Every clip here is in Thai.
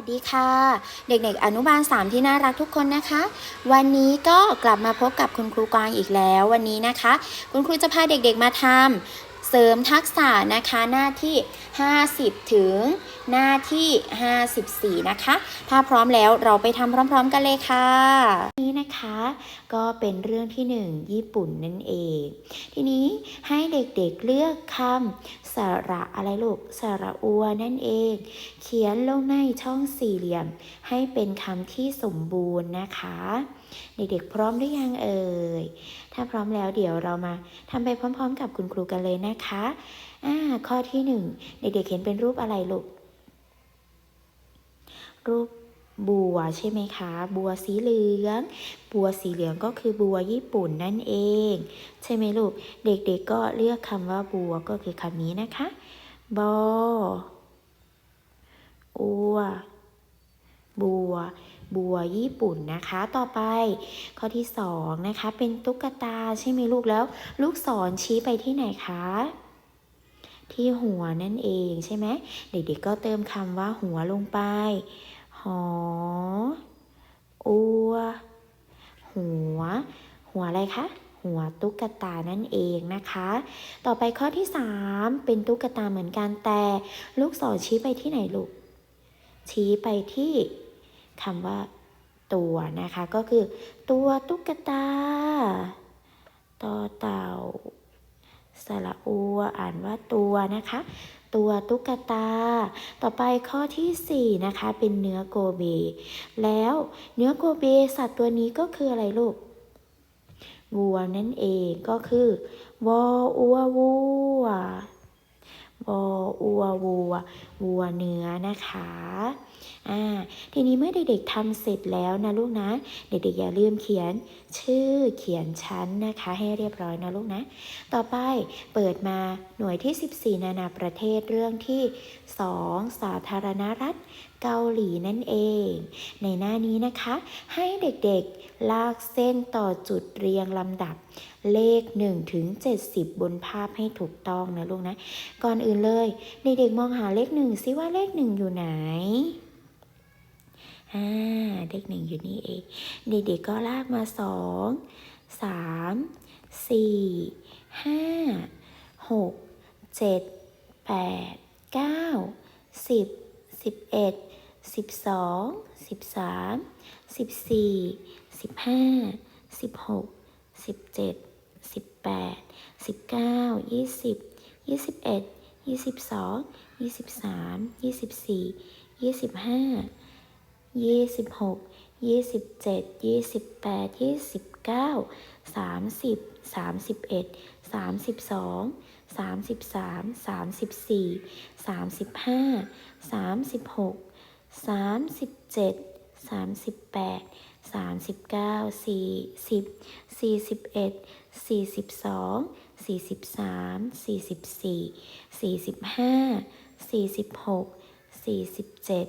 วัสดีค่ะ เด็กๆ อนุบาล 3 ที่น่ารักทุกคนนะคะ วันนี้ก็กลับมาพบกับคุณครูกวางอีกแล้ววันนี้นะคะ คุณครูจะพาเด็กๆมาทำเสริมทักษะนะคะหน้าที่ 50 ถึง หน้าที่ 54 นะคะ ถ้าพร้อมแล้วเราไปทำพร้อม ๆ กันเลยค่ะ นี้นะคะ ก็เป็นเรื่องที่ 1 ญี่ปุ่นนั่นเอง ทีนี้ให้เด็กๆเลือกคำสระอะไรลูกสระอัวนั่นเอง เขียนลงในช่องสี่เหลี่ยม ให้เป็นคำที่สมบูรณ์นะคะ เด็กๆพร้อมหรือยังเอ่ย ถ้าพร้อมแล้วเดี๋ยวเรามาทำไปพร้อม ๆ กับคุณครูกันเลยนะคะอ่าข้อที่หนึ่งเด็กๆเห็นเป็นรูปอะไรลูก รูปบัวใช่ไหมคะ บัวสีเหลือง บัวสีเหลืองก็คือบัวญี่ปุ่นนั่นเอง ใช่ไหมลูก เด็กๆก็เลือกคำว่าบัวก็คือคำนี้นะคะ บออัว บัว บัวญี่ปุ่นนะคะ ต่อไป ข้อที่สองนะคะ เป็นตุ๊กตาใช่ไหมลูกแล้ว ลูกศรชี้ไปที่ไหนคะที่หัวนั่นเองใช่ไหมเด็กๆก็เติมคำว่าหัวลงไป หอ อัว หัว หัวอะไรคะ หัวตุ๊กตานั่นเองนะคะ ต่อไปข้อที่ 3 เป็นตุ๊กตาเหมือนกันแต่ลูกศรชี้ไปที่ไหนลูก ชี้ไปที่คำว่าตัวนะคะ ก็คือตัวตุ๊กตาต่อเต่า สระอัวอ่านว่าตัวนะคะ ตัวตุ๊กตา ต่อไปข้อทีสี่ 4 นะคะ เป็นเนื้อโกเบ แล้วเนื้อโกเบสัตว์ตัวนี้ก็คืออะไรลูกวัวนั่นเองก็คือวออัววัววออัววัววัวเนื้อนะคะ อ่าทีนี้เมื่อเด็กๆทำเสร็จแล้วนะลูกนะ เด็กๆอย่าลืมเขียนชื่อเขียนชั้นนะคะ ให้เรียบร้อยนะลูกนะ ต่อไปเปิดมาหน่วยที่ 14 นานาประเทศเรื่องที่ 2 สาธารณรัฐเกาหลีนั่นเอง ในหน้านี้นะคะ ให้เด็กๆลากเส้นต่อจุดเรียงลำดับเลข1ถึง70 บนภาพให้ถูกต้องนะลูกนะ ก่อนอื่นเลย เด็กๆมองหาเลขหนึ่งซิว่าเลขหนึ่งอยู่ไหน อ่าเลขหนึ่งอยู่นี่เองเด็กๆก็ลากมาสองสามสี่ห้าหกเจ็ดแปดเก้าสิบสิบเอ็ดสิบสองสิบสามสิบสี่สิบห้าสิบหกสิบเจ็ดสิบแปดสิบเก้ายี่สิบยี่สิบเอ็ดยี่สิบสองยี่สิบสามยี่สิบสี่ยี่สิบห้า ยี่สิบหกยี่สิบเจ็ดยี่สิบแปดยี่สิบเก้าสามสิบสามสิบเอ็ดสามสิบสองสามสิบสามสามสิบสี่สามสิบห้าสามสิบหกสามสิบเจ็ดสามสิบแปดสามสิบเก้าสี่สิบสี่สิบเอ็ดสี่สิบสองสี่สิบสามสี่สิบสี่สี่สิบห้าสี่สิบหกสี่สิบเจ็ด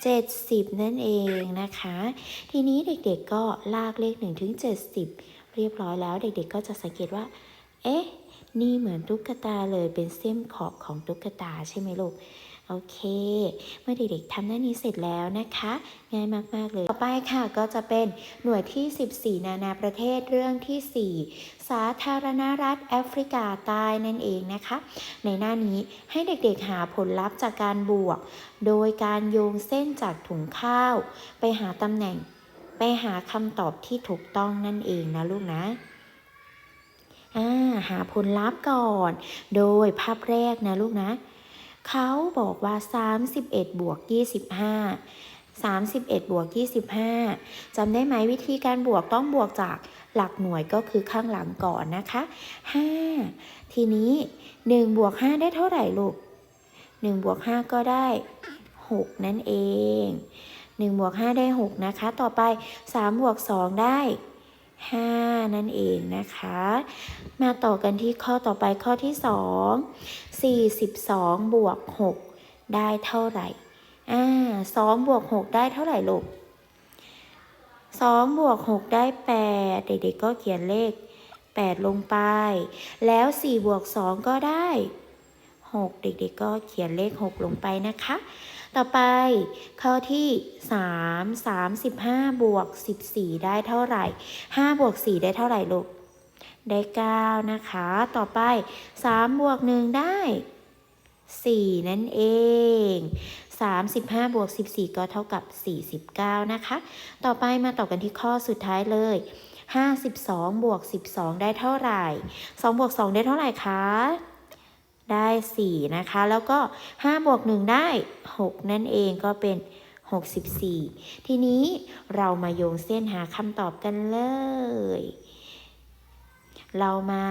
70 นั่นเองนะคะ ทีนี้เด็กๆก็ลากเลข1ถึง70 เรียบร้อยแล้วเด็กๆก็จะสังเกตว่า เอ๊ะ นี่เหมือนตุ๊กตาเลยเป็นเส้นขอบของตุ๊กตาใช่ไหมลูก โอเค เมื่อเด็กๆทำหน้านี้เสร็จแล้วนะคะ ง่ายมากๆเลย ต่อไปค่ะก็จะเป็นหน่วยที่ 14 นานาประเทศเรื่องที่ 4 สาธารณรัฐแอฟริกาใต้นั่นเองนะคะ ในหน้านี้ให้เด็กๆหาผลลัพธ์จากการบวก โดยการโยงเส้นจากถุงข้าว ไปหาตำแหน่ง ไปหาคำตอบที่ถูกต้องนั่นเองนะลูกนะอ่าหาผลลัพธ์ก่อน โดยภาพแรกนะลูกนะ เขาบอกว่า 31 บวก 25 31 บวก 25จำได้ไหมวิธีการบวกต้องบวกจากหลักหน่วยก็คือข้างหลังก่อนนะคะ 5 ทีนี้ 1 บวก 5 ได้เท่าไหร่ลูก 1 บวก 5 ก็ได้ 6 นั่นเอง 1 บวก 5 ได้ 6 นะคะ ต่อไป 3 บวก 2 ได้ 5 นั่นเองนะคะ มาต่อกันที่ข้อต่อไปข้อที่ 2 42 บวก 6 ได้เท่าไหร่อ่า2บวก 6 ได้เท่าไหร่ลูก2บวก 6 ได้ 8 เด็กๆก็เขียนเลข 8 ลงไป แล้ว4บวก 2 ก็ได้ 6 เด็กๆก็เขียนเลข 6 ลงไปนะคะ ต่อไปข้อที่ 3 35 บวก 14 ได้เท่าไหร่ 5 บวก 4 ได้เท่าไหร่ลูก ได้ 9 นะคะ ต่อไป 3 บวก 1 ได้ 4 นั่นเอง 35 บวก 14 ก็เท่ากับ 49 นะคะ ต่อไปมาต่อกันที่ข้อสุดท้ายเลย 52 บวก 12 ได้เท่าไหร่ 2 บวก 2 ได้เท่าไหร่คะ ได้ 4 นะคะ แล้วก็ 5 บวก 1 ได้ 6 นั่นเองก็เป็น 64 ทีนี้เรามาโยงเส้นหาคำตอบกันเลย เรามา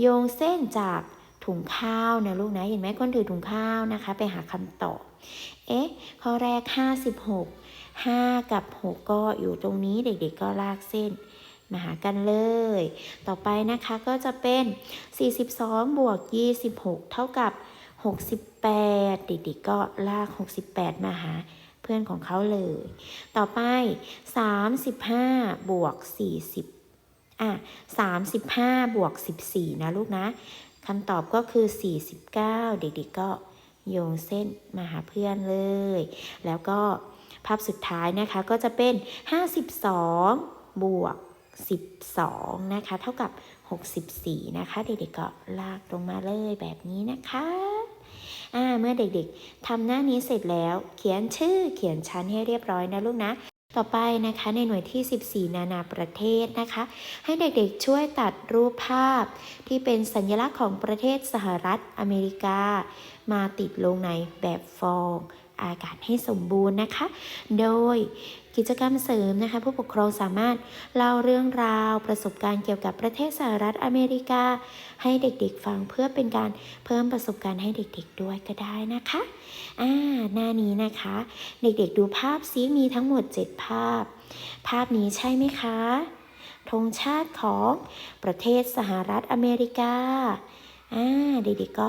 โยงเส้นจากถุงข้าวนะลูกนะ เห็นไหมคนถือถุงข้าวนะคะ ไปหาคำตอบ เอ๊ะ ข้อแรก 56 5 กับ 6 ก็อยู่ตรงนี้เด็กๆก็ลากเส้น มาหากันเลย ต่อไปนะคะก็จะเป็น 42 บวก 26 เท่ากับ 68 เด็กๆก็ลาก 68 มาหาเพื่อนของเขาเลย ต่อไป 35 บวก 40 อะ 35 บวก 14 นะลูกนะคำตอบก็คือ 49 เด็กๆก็โยงเส้นมาหาเพื่อนเลย แล้วก็ภาพสุดท้ายนะคะก็จะเป็น 52 บวก 12 นะคะ เท่ากับ 64 นะคะ เด็กๆก็ลากลงมาเลยแบบนี้นะคะอ่าเมื่อเด็กๆทำหน้านี้เสร็จแล้ว เขียนชื่อเขียนชั้นให้เรียบร้อยนะลูกนะต่อไปนะคะในหน่วยที่ 14 นานาประเทศนะคะ ให้เด็กๆช่วยตัดรูปภาพ ที่เป็นสัญลักษณ์ของประเทศสหรัฐอเมริกา มาติดลงในแบบฟอง อากาศให้สมบูรณ์นะคะ โดยกิจกรรมเสริมนะคะ ผู้ปกครองสามารถเล่าเรื่องราวประสบการณ์เกี่ยวกับประเทศสหรัฐอเมริกา ให้เด็กๆฟังเพื่อเป็นการเพิ่มประสบการณ์ให้เด็กๆด้วยก็ได้นะคะอ่าหน้านี้นะคะ เด็กๆดูภาพซิมีทั้งหมด 7 ภาพ ภาพนี้ใช่ไหมคะธงชาติของประเทศสหรัฐอเมริกาอ่าเด็กๆก็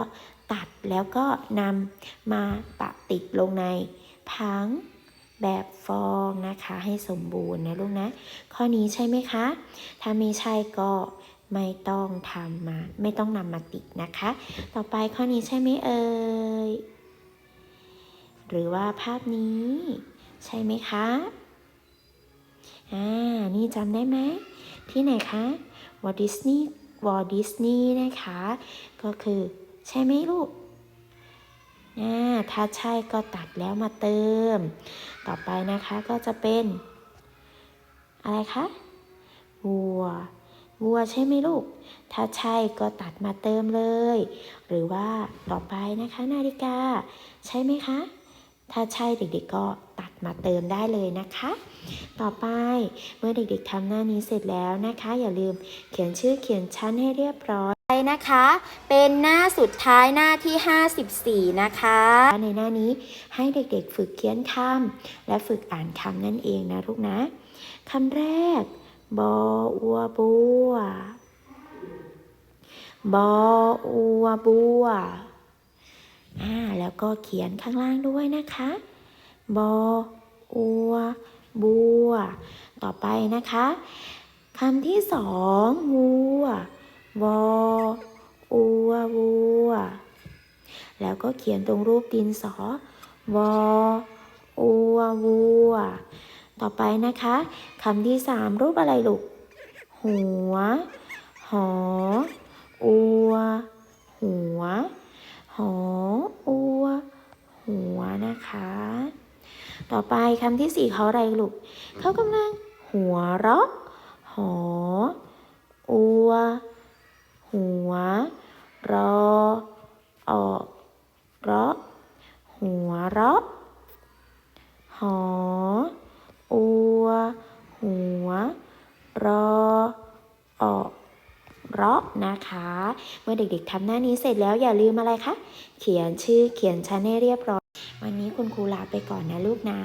ตัดแล้วก็นำมาปะติดลงในผังแบบฟองนะคะให้สมบูรณ์นะลูกนะ ข้อนี้ใช่ไหมคะ ถ้าไม่ใช่ก็ไม่ต้องทำมาไม่ต้องนำมาติดนะคะ ต่อไปข้อนี้ใช่ไหมเอ่ยหรือว่าภาพนี้ ใช่ไหมคะอ่านี่จำได้ไหมที่ไหนคะวอลดิสนีย์วอลดิสนีย์นะคะ ก็คือ ใช่ไหมลูกถ้าใช่ก็ตัดแล้วมาเติม ต่อไปนะคะก็จะเป็น อะไรคะวัววัวใช่ไหมลูก ถ้าใช่ก็ตัดมาเติมเลย หรือว่าต่อไปนะคะนาฬิกา ใช่ไหมคะ ถ้าใช่เด็กๆก็ตัดมาเติมได้เลยนะคะ ต่อไปเมื่อเด็กๆทำหน้านี้เสร็จแล้วนะคะ อย่าลืมเขียนชื่อเขียนชั้นให้เรียบร้อย นะคะ เป็นหน้าสุดท้ายหน้าที่ 54 นะคะ ในหน้านี้ให้เด็กๆ ฝึกเขียนคำและฝึกอ่านคำนั่นเองนะลูกนะคำแรก บออัวบัว บออัวบัวอ่าแล้วก็เขียนข้างล่างด้วยนะคะ บออัวบัว ต่อไปนะคะคำที่สองวัว วออัววัว แล้วก็เขียนตรงรูปดินสอวออัววัว ต่อไปนะคะคำที่สามรูปอะไรลูก หัว หอ อัว หัว หอ อัว หัวนะคะ ต่อไปคำที่สี่เขาอะไรลูก เขากำลังหัวเราะ หอ อัว หัว รอออกเราะหัวเราะหอ อัว หัว รอออกเราะนะคะ เมื่อเด็กๆทำหน้านี้เสร็จแล้วอย่าลืมอะไรคะ เขียนชื่อเขียนชั้นให้เรียบร้อย วันนี้คุณครูลาไปก่อนนะลูกนะ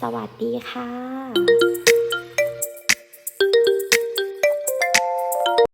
สวัสดีค่ะ